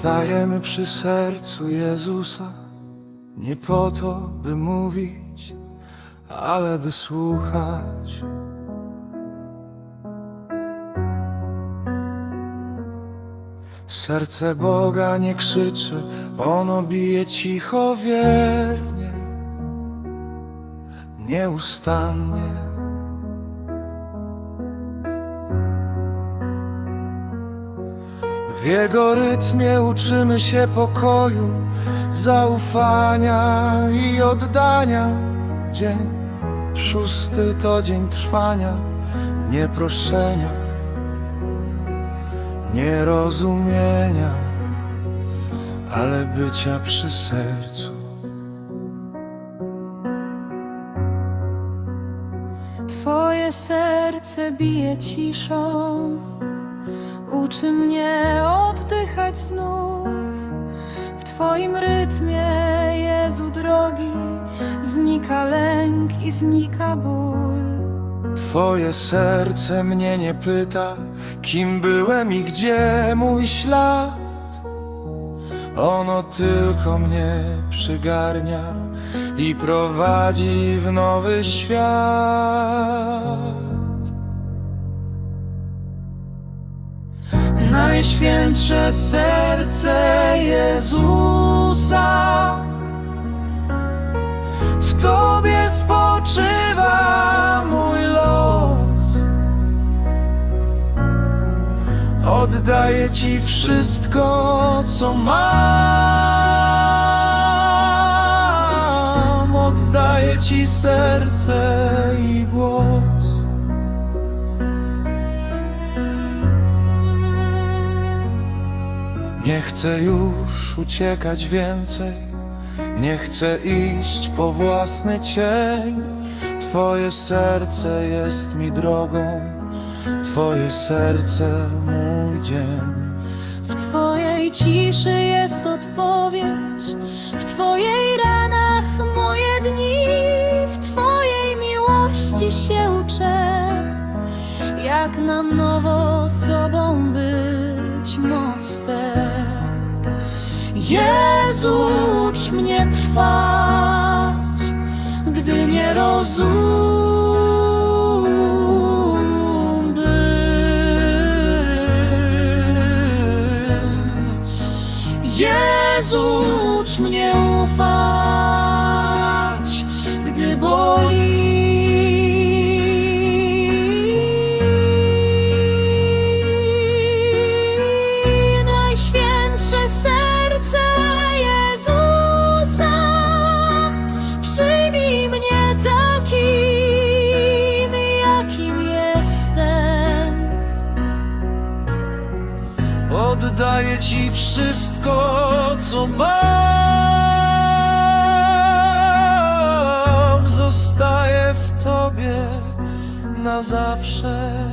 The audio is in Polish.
Stajemy przy sercu Jezusa, nie po to, by mówić, ale by słuchać. Serce Boga nie krzyczy, ono bije cicho wiernie, nieustannie. W jego rytmie uczymy się pokoju, zaufania i oddania. Dzień szósty to dzień trwania, nieproszenia, nierozumienia, ale bycia przy sercu. Twoje serce bije ciszą, uczy mnie oddychać znów. W Twoim rytmie, Jezu drogi, znika lęk i znika ból. Twoje serce mnie nie pyta, kim byłem i gdzie mój ślad. Ono tylko mnie przygarnia i prowadzi w nowy świat. Najświętsze serce Jezusa w Tobie spoczywa mój los. Oddaję Ci wszystko, co mam. Oddaję Ci serce i głos. Nie chcę już uciekać więcej. Nie chcę iść po własny cień. Twoje serce jest mi drogą, Twoje serce mój dzień. W Twojej ciszy jest odpowiedź, w Twojej ranach moje dni, w Twojej miłości się uczę, jak na nowo sobą być mostem. Jezu, ucz mnie trwać, gdy nie rozum być. Jezu, ucz mnie ufać, Oddaję Ci wszystko, co mam. Zostaję w Tobie na zawsze.